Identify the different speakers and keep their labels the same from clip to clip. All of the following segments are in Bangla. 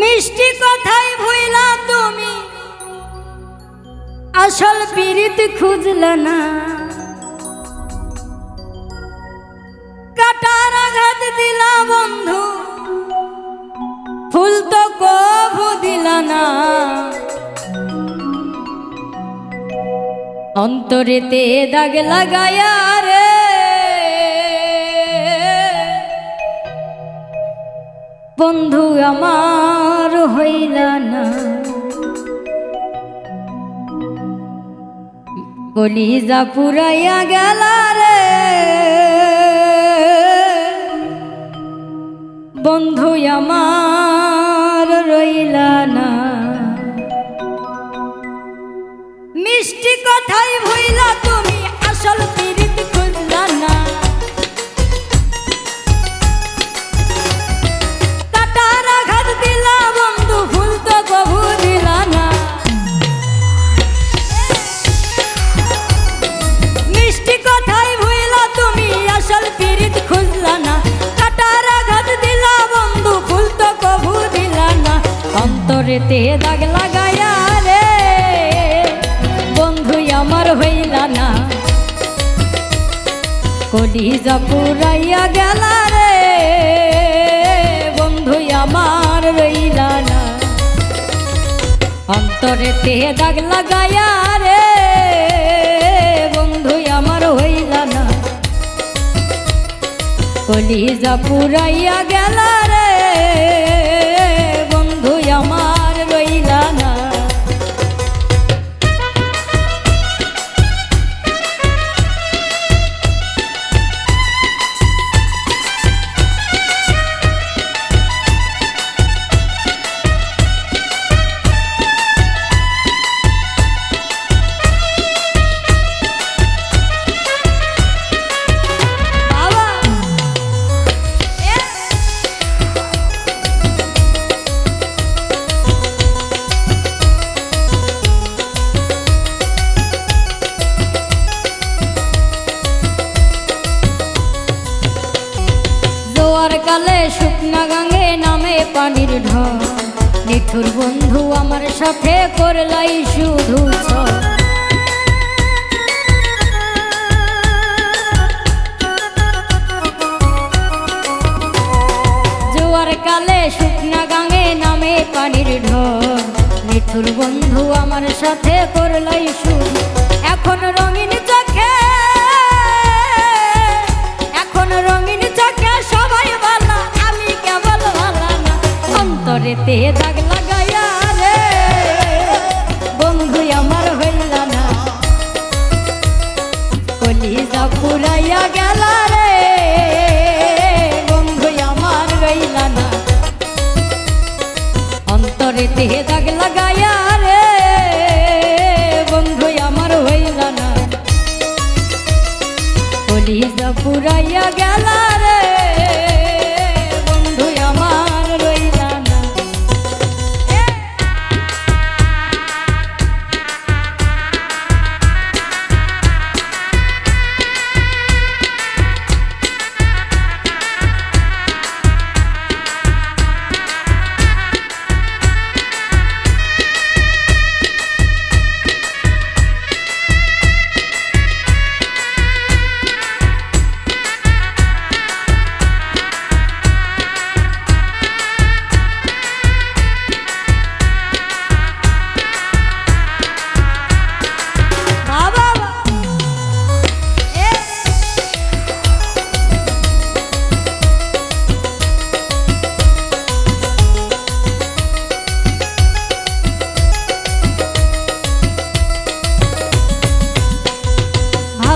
Speaker 1: মিষ্টি কথাই ভুইলা তুমি। আসল পীড়িত খুঁজল না। কাটার আঘাত দিলা বন্ধু, ফুল তো কভু দিলা না। অন্তরেতে দাগ লাগায়া রে। বন্ধু আমার হইলা না। কলিজা পুরাইয়া গেলা রে। বন্ধু আমার রইলা না। মিষ্টি কথাই ভইলা অন্তরেতে দাগ লাগায়া রে, বন্ধু, আমার হইলা না। কলিজা পুরাইয়া গেলা রে, বন্ধু, আমার রইলা না। অন্তরেতে দাগ লাগায়া রে, বন্ধু, আমার হইলা না। কলিজা পুরাইয়া গেল পানির ঢল। নিঠুর বন্ধু আমার সাথে করলাই শুধু। কালে শুকনা গাঙ্গে নামে পানির ঢল। নিঠুর বন্ধু আমার সাথে করলাই শুধু। এখন রঙিন অন্তরেতে দাগ লাগাইয়া রে। বন্ধু আমার হইল না। পুরাইয়া গেল রে।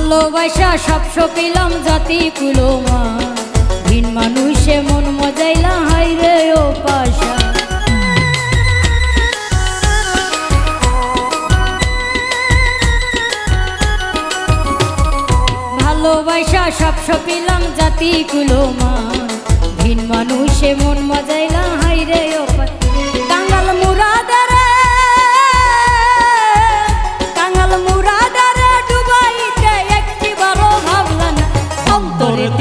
Speaker 1: ভালোবাসা সব সপিলাম জাতি কুলোমা। ভিন মানুষে মন মজাইলা হাই রে ও পাশা। ভালোবাসা সব সপিলাম জাতি কুলোমা। ভিন মানুষে মন মজাইলা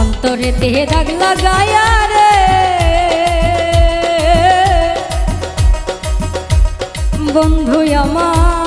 Speaker 1: অন্তরেতে দাগ লাগায়া রে। বন্ধু আমার